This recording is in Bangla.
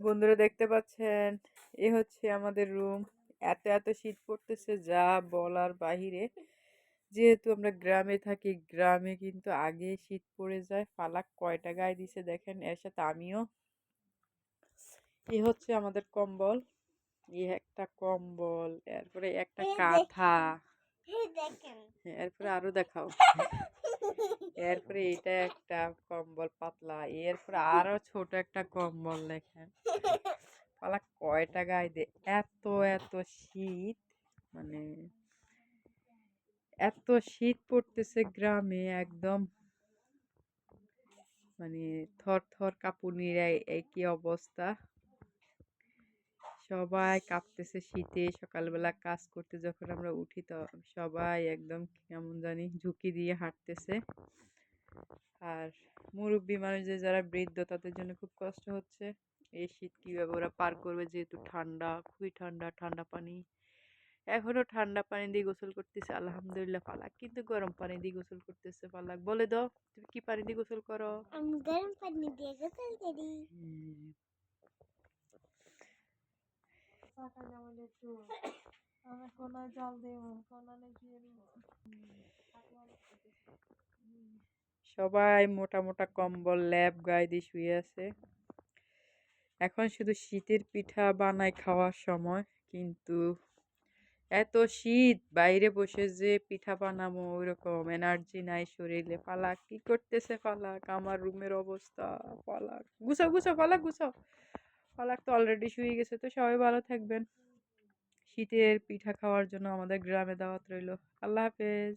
বন্ধুরা দেখতে পাচ্ছেন এ হচ্ছে আমাদের রুম। এত এত শীত পড়তেছে যা বলার বাহিরে। যেহেতু আমরা গ্রামে থাকি গ্রামে কিন্তু আগে শীত পড়ে যায় ফালাক কয়টা গায়ে দিছে দেখেন এর সাথে আমিও। এ হচ্ছে আমাদের কম্বল এ একটা কম্বল এরপরে একটা কাঁথা। এরপরে আরও দেখাও। এরপরে এটা একটা কম্বল পাতলা এরপরে আরও ছোট একটা কম্বল দেখেন। পালা কয়টা গায়ে দে এত এত শীত মানে এত শীত পড়তেছে গ্রামে একদম। মানে থর থর কাঁপুনির এই- এই কি অবস্থা। সবাই কাঁপতেছে শীতে সকালবেলা কাজ করতে যখন আমরা উঠি তো সবাই একদম কেমন জানি ঝুঁকি দিয়ে হাঁটতেছে। আর মুরব্বী মানুষদের যারা বৃদ্ধ তাদের জন্য খুব কষ্ট হচ্ছে। এই শীত কীভাবে ওরা পার করবে যেহেতু ঠান্ডা খুবই ঠান্ডা ঠান্ডা পানি। এখনও ঠান্ডা পানি দিয়ে গোসল করতেছে আলহামদুলিল্লাহ পালাক। কিন্তু গরম পানি দিয়ে গোসল করতেছে পালাক। বলে দাও তুমি কি পানি দিয়ে গোসল করো? আমি গরম পানি দিয়ে গোসল করি। বলে একটু, আমি কোনায় দেব গিয়ে সবাই মোটা মোটা কম্বল, ল্যাব গায়ে দিয়ে শুয়ে আছে। এখন শুধু শীতের পিঠা বানায় খাওয়ার সময়, কিন্তু এত শীত, বাইরে বসে যে পিঠা বানাবো ওইরকম এনার্জি নাই শরীরে। পালাক, কি করতেছে পালাক? আমার রুমের অবস্থা, পালাক। গুছো গুছো পালাক গুছো পালাক তো অলরেডি শুয়ে গেছে। তো সবাই ভালো থাকবেন। শীতের পিঠা খাওয়ার জন্য আমাদের গ্রামে দাওয়াত রইল। আল্লাহ হাফেজ।